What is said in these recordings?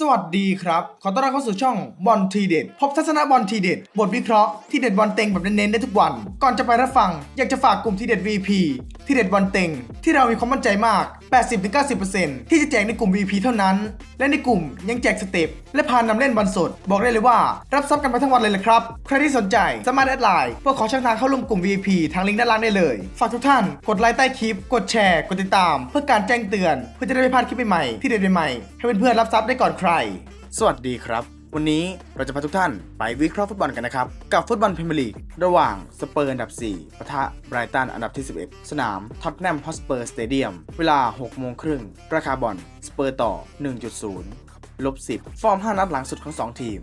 สวัสดีครับ ขอต้อนรับเข้าสู่ช่องบอลทีเด็ดพบทัศนะบอลทีเด็ดบทวิเคราะห์ที่เด็ดบอลเต็งแบบเน้นๆได้ทุกวัน ก่อนจะไปรับฟัง อยากจะฝากกลุ่มทีเด็ด VP ที่เด็ดบอลเต็งที่เรามีความมั่นใจมาก80-90%ที่จะแจกในกลุ่ม VP เท่านั้น และในกลุ่มยังแจกสเต็ปและพานนำเล่นบอลสด บอกได้เลยว่า รับซับกันไปทั้งวันเลยลยครับ ใครที่สนใจสามารถแอดไลน์เพื่อขอช่องทางเข้าร่วมกลุ่ม VIP ทางลิงก์ด้านล่างได้เลย ฝากทุกท่านกดไลค์ใต้คลิป กดแชร์ กดติดตาม เพื่อการแจ้งเตือน เพื่อจะได้ไม่พลาดคลิปใหม่ๆที่เด็ดใหม่ๆให้เพื่อนๆรับซับได้ก่อนใคร สวัสดีครับ วันนี้เราจะพาทุกท่านไปวิเคราะห์ฟุตบอลกันนะครับ กับฟุตบอลพรีเมียร์ลีกระหว่างสเปอร์อันดับ 4ปะทะไบรตันอันดับที่ 11 สนามท็อตแนมฮอสเปอร์สเตเดียมเวลา 6 โมงครึ่งราคาบอลสเปอร์ต่อ 1.0 ลบ 10 ฟอร์ม 5 นัดหลังสุดของ 2 ทีม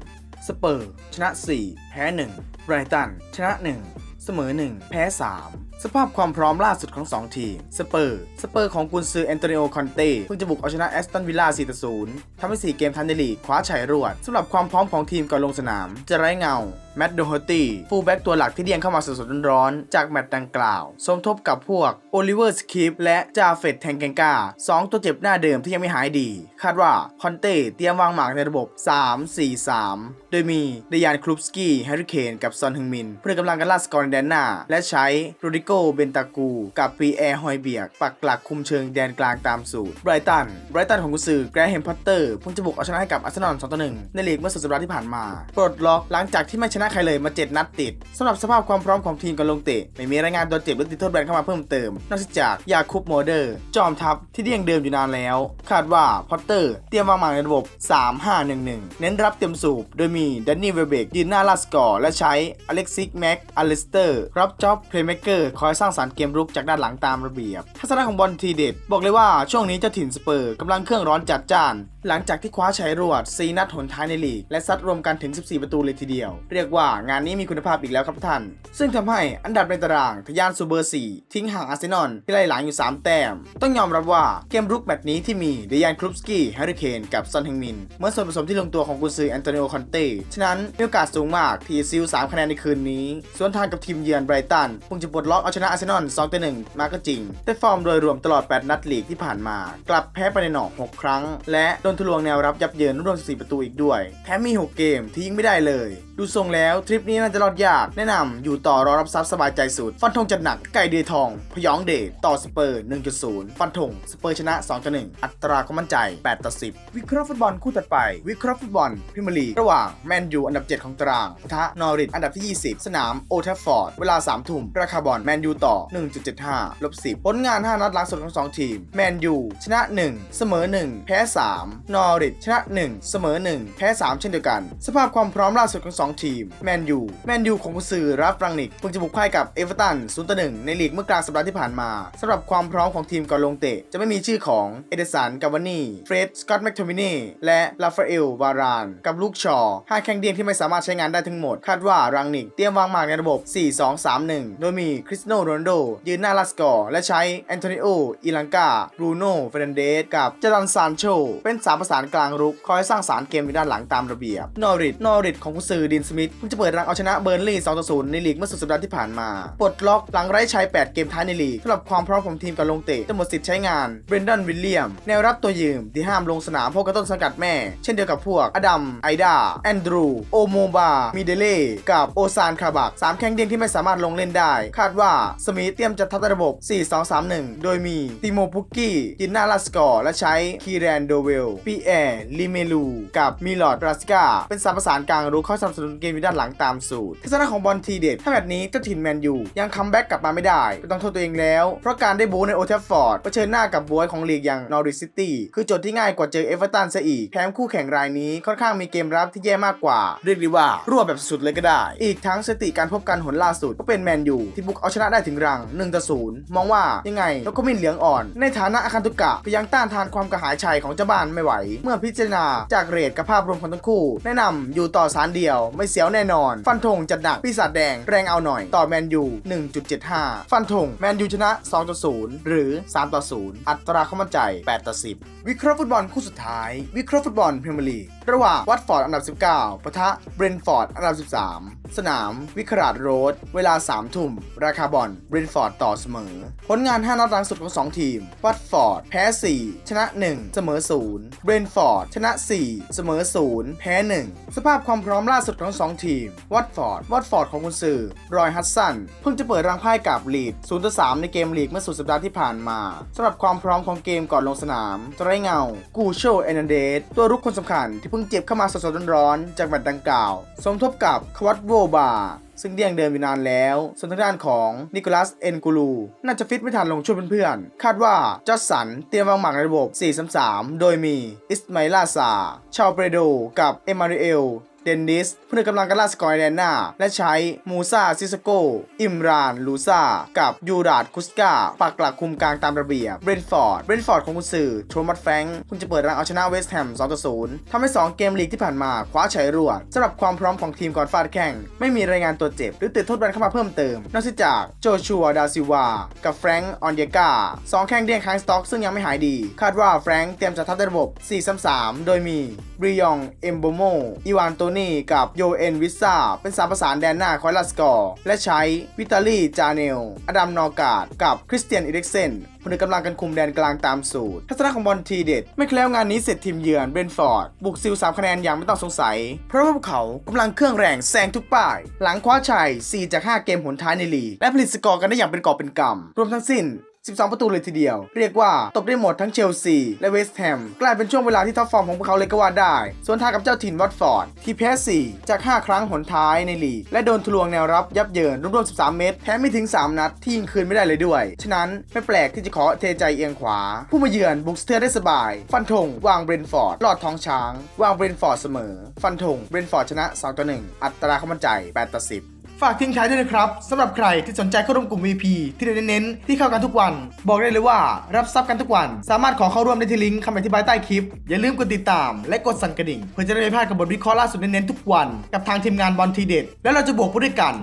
สเปอร์ ชนะ 4 แพ้ 1 ไบรตัน ชนะ 1 เสมอ 1 แพ้ 3 สภาพความพร้อมล่าสุดของ 2 ทีม สเปอร์ สเปอร์ของกุนซือแอนโตนิโอ คอนเต้ เพิ่งจะบุกเอาชนะแอสตันวิลล่า 4-0 ทำให้ 4 เกมทันในลีกคว้าชัยรวดสำหรับความพร้อมของทีมก่อนลงสนาม จะไร้เงา แมตต์โดฮอตตี้ ฟูลแบ็กตัวหลักที่เดียงเข้ามาสดๆร้อนๆ จากแมตต์ดังกล่าว สมทบกับพวกโอลิเวอร์สคิปและจาเฟตแทงเกงกาสองตัวเจ็บหน้าเดิมที่ยังไม่หายดี คาดว่าคอนเต้เตรียมวางหมากในระบบ 3-4-3 โดยมีเดยานครูปสกี้แฮร์รี่เคนกับซอนฮึงมินเพื่อกำลังกันล่าสกอร์ในแดนหน้าและใช้โรดิโกเบนตากู กับปีแอร์ฮอยเบียก ปักหลักคุมเชิงแดนกลางตามสูตรไบรตันไบรตันของกุนซือแกรแฮมพอตเตอร์เพิ่งจะบุกเอาชนะให้กับอาร์เซนอล2ต่อ1ในลีกเมื่อสุดสัปดาห์ที่ผ่านมา ปลดล็อกหลังจากที่ไม่ชนะใครเลยมา 7 นัดติดสำหรับสภาพความพร้อมของทีมก่อนลงเตะไม่มีรายงานตัวเจ็บหรือติดโทษแบนเข้ามาเพิ่มเติมนอกจากยาคุปโมเดอร์ จอมทัพที่เดี่ยงเดิมอยู่นานแล้ว คาดว่าพอตเตอร์เตรียมวางหมากในระบบ 3-5-1-1 เน้นรับเต็มสูบ โดยมีแดนนี่เวเบกยืนหน้าลาสกอร์และใช้อเล็กซิกแม็กอลิสเตอร์รับจ็อบเพลย์เมกเกอร์อยสร้างสรรค์เกมรุกจากด้านหลังตามระเบียบ ทัศนะของบอลทีเด็ด บอกเลยว่าช่วงนี้เจ้าถิ่นสเปอร์กำลังเครื่องร้อนจัดจ้าน หลังจากที่คว้าชัยรวด4นัดหนท้ายในลีก และซัดรวมกันถึง 14 ประตูเลยทีเดียว เรียกว่างานนี้มีคุณภาพอีกแล้วครับท่าน ซึ่งทำให้อันดับในตารางทะยานสู่เบอร์ 4 ทิ้งห่างอาร์เซนอลที่ไล่หลังอยู่ 3 แต้ม ต้องยอมรับว่าเกมรุกแมตช์นี้ที่มีเดยานครูปสกี้แฮร์รี่เคนกับซอนเฮงมินเหมื่อนส่วนผสมที่ลงตัวของกุนซือแอนโตนิโอคอนเต้ฉะนั้นมีโอกาสสูงมากที่ซิล3คะแนนในคืนนี้ สวนทางกับทีมเยือนไบรตันเพิ่งจะปลดล็อกเอาชนะอาร์เซนอล2ต่อ1มาก็จริง แต่ฟอร์มโดยรวมตลอด 8 นัดลีกที่ผ่านมา กลับแพ้ไปในหนอก6 ครั้ง และโดนทะลวงแนวรับยับเยินรวม14ประตูอีกด้วย แถมมี 6 เกมที่ยิงไม่ได้เลย ดูทรงแล้วทริปนี้น่าจะรอดยาก แนะนำอยู่ต่อรอรับทรัพย์สบายใจสุด ฟันธงจัดหนักไก่เดือยทอง พยองเดชต่อสเปอร์ 1.0 ฟันธงสเปอร์ชนะ2ต่อ1อัตราความมั่นใจ8ต่อ10 วิเคราะห์ฟุตบอลคู่ถัดไป วิเคราะห์ฟุตบอลพรีเมียร์ลีกระหว่างแมนยูอันดับ 7 ของตารางปะทะนอริทอันดับที่ 20 สนามโอทัฟฟอร์ดเวลา3ทุ่มราคาบอลแมนยูต่อ 1.75 ลบ 10 ผลงาน 5 นัดหลังสุดของ 2 ทีม แมนยูชนะ 1 เสมอ 1 แพ้ 3 นอริทชนะ 1 เสมอ 1 แพ้ 3 เช่นเดียวกัน สภาพความพร้อมล่าสุดของ 2 ทีม แมนยู แมนยูของกุนซือรับรังนิกเพิ่งจะบุกพ่ายกับเอเวอร์ตัน0ต่อ1ในลีกเมื่อกลางสัปดาห์ที่ผ่านมาสำหรับความพร้อมของทีมก่อนลงเตะ จะไม่มีชื่อของเอเดสันกาวานีเฟรดสกอตแมคโทมินีและลาฟาเอลวาราน กับลูกชอห้าแข้งเดียนที่ไม่สามารถใช้งานได้ทั้งหมด คาดว่ารังนิกเตรียมวางหมากในระบบ 4-2-3-1 โดยมีคริสโนโรนโด ยืนหน้าลาสกอร์และใช้แอนโทนิโออิลังกาบรูโน่เฟรนเดสกับจดันซานโช เป็นสามประสานกลางรุก คอยสร้างสารเกมในด้านหลังตามระเบียบ นอริทนอริทของกุนซือดินสมิธเพิ่งจะเปิดรังเอาชนะเบอร์นลีย์2-0 ในลีกเมื่อสุดสัปดาห์ที่ผ่านมา ปลดล็อกหลังไร้ชัย 8 เกมท้ายในลีกสำหรับความพร้อมของทีมการลงเตะจะหมดสิทธิ์ใช้งานเบรนดอนวิลเลียม แนวรับตัวยืมที่ห้ามลงสนามเพราะกระต้นสังกัดแม่ เช่นเดียวกับพวกอดัมไอดาแอนดรูโอโมบามิเดเล่กับโอซานคาบักสามแข้งเด้งที่ไม่สามารถลงเล่นได้ คาดว่าสมิธเตรียมจะทับระบบ 4-2-3-1 โดยมีติโมพุกกี้ยินนาลาสกอร์ และใช้คีแรนโดเวลปีแอร์ลิเมลู กับมิลอดราสกาเป็นสามประสานกลางรุกเข้าสนับสนุนเกมอยู่ด้านหลังตามสูตรทัศนะของบอลทีเด็ดถ้าแบบนี้เจ้าถิ่นแมนยูยังคัมแบ็กกลับมาไม่ได้ก็ต้องโทษตัวเองแล้ว เพราะการได้บูในโอเทฟฟอร์ดเผชิญหน้ากับบวยของลีกอย่างนอริสซิตี้คือโจทย์ที่ง่ายกว่าเจอเอเวอร์ตันซะอีกแถมคู่แข่งรายนี้ค่อนข้างมีเกมรับที่แย่มากกว่า เรียกได้ว่า รัวแบบสุดเลยก็ได้ อีกทั้งสถิติการพบกันหนล่าสุดก็เป็นแมนยูที่บุกเอาชนะได้ถึงรัง1ต่อ0มองว่ายังไงนกขมิ้นเหลืองอ่อน ในฐานะอาคันตุกะก็ยังต้านทานความกระหายชัยของเจ้าบ้านไม่ไหว เมื่อพิจารณาจากเรทกับภาพรวมของทั้งคู่ แนะนำอยู่ต่อสารเดียว ไม่เสียวแน่นอน ฟันธงจัดหนักปีศาจแดงแรงเอาหน่อย ต่อแมนยู 1.75 ฟันธงแมนยูชนะ2ต่อ0หรือ3ต่อ0อัตราความั่นใจ8ต่อ10 วิเคราะห์ฟุตบอลคู่สุดท้าย วิเคราะห์ฟุตบอลพรีเมียร์ลีกระหว่างวัตฟอร์ดอันดับ 19ปะทะเบรนฟอร์ดอันดับ 13 สนาม วิคราดโรดเวลา3ทุ่มราคาบอลบรนฟอร์ดต่อเสมอ ผลงาน 5 นัดหลังสุดของ 2 ทีม วัตฟอร์ด แพ้ 4 ชนะ 1 เสมอ 0 เบรนฟอร์ด ชนะ 4 เสมอ 0 แพ้ 1 สภาพความพร้อมล่าสุดของ 2 ทีม วัตฟอร์ด วัตฟอร์ดของคุณซือรอยฮัตสัน เพิ่งจะเปิดรังไพ่กับลีด0ต่อ3ในเกมลีกเมื่อสุดสัปดาห์ที่ผ่านมาสำหรับความพร้อมของเกมก่อนลงสนามไตรเงา กูโชเอนันเดสตัวรุกคนสำคัญที่เพิ่งเจ็บเข้ามาสดๆร้อนๆจากแมตช์ดังกล่าว สมทบกับควัตโวบา ซึ่งเดี่ยงเดินอยู่นานแล้ว ส่วนทางด้านของนิโคลัสเอ็นกูลูน่าจะฟิตไม่ทันลงช่วยเพื่อนๆ คาดว่าจอร์จสันเตรียมวางหมากในระบบ 4-3-3 โดยมีอิสมาลาซาชาวเปโด กับเอมานูเอล เดนนิสผู้นำกำลังการล่าสกอร์แดนนาและใช้มูซาซิสโก อิมรานลูซากับยูราดคุสกาปักหลักคุมกลางตามระเบียบเบรนฟอร์ดเบรนฟอร์ดของคุณสื่อโทมัสแฟรงค์คุณจะเปิดรังเอาชนะเวสต์แฮม2-0ทำให้ 2 เกมลีกที่ผ่านมาคว้าชัยรวดสำหรับความพร้อมของทีมก่อนฟาดแข่ง ไม่มีรายงานตัวเจ็บ หรือติดโทษแบนเข้ามาเพิ่มเติม นอกจากโจชัวดาซิวา กับแฟรงค์ออนเยกาสองแข้งเดี้ยงค้างสต็อกซึ่งยังไม่หายดี คาดว่าแฟรงค์เตรียมจะทับในระบบ4-3-3โดยมีบริยองเอมโบโมอีวานตุกับโยเอนวิซาเป็นสามประสานแดนหน้าคอยลาสกอร์ และใช้วิตาลีจาเนล อดัมนอร์กาดกับคริสเตียนอิเล็กเซนผนึกกำลังกันคุมแดนกลางตามสูตร ทัศนะของบอลทีเด็ด ไม่แคล้วงานนี้เสร็จทีมเยือนเบนฟอร์ด บุกซิล 3 คะแนนอย่างไม่ต้องสงสัย เพราะว่าพวกเขากำลังเครื่องแรงแซงทุกป้าย หลังคว้าชัย 4 จาก 5 เกมหนท้ายในลีกและผลิตสกอร์กันได้อย่างเป็นกอบเป็นกำรวมทั้งสิ้น 12 ประตูเลยทีเดียว เรียกว่าตบได้หมดทั้งเชลซี และเวสต์แฮม กลายเป็นช่วงเวลาที่ท็อปฟอร์มของพวกเขาเลยก็ว่าได้ ส่วนทางกับเจ้าถิ่นวัตฟอร์ด ที่แพ้ 4 จาก 5 ครั้งหนท้ายในลีก และโดนทะลวงแนวรับยับเยินรวมๆ 13 เมตรแพ้ไม่ถึง 3 นัดที่ยิงคืนไม่ได้เลยด้วย ฉะนั้นไม่แปลกที่จะขอเทใจเอียงขวา ผู้มาเยือนบุกสเตอร์ได้สบาย ฟันธงวางเบรนฟอร์ดลอดท้องช้าง วางเบรนฟอร์ดเสมอ ฟันธงเบรนฟอร์ดชนะ2ต่อ1อัตราความมั่นใจ8ต่อ10 ฝากทิ้งท้ายด้วยนะครับสำหรับใครที่สนใจเข้าร่วมกลุ่ม VP ที่เราเน้นๆที่เข้ากันทุกวัน บอกได้เลยว่ารับทรัพย์กันทุกวัน สามารถขอเข้าร่วมได้ที่ลิงก์คำอธิบายใต้คลิป อย่าลืมกดติดตาม และกดสั่นกระดิ่ง เพื่อจะได้ไม่พลาดกับบทวิเคราะห์ล่าสุดเน้นๆทุกวัน กับทางทีมงานบอลทีเด็ดแล้วเราจะบวกพูดด้วยกัน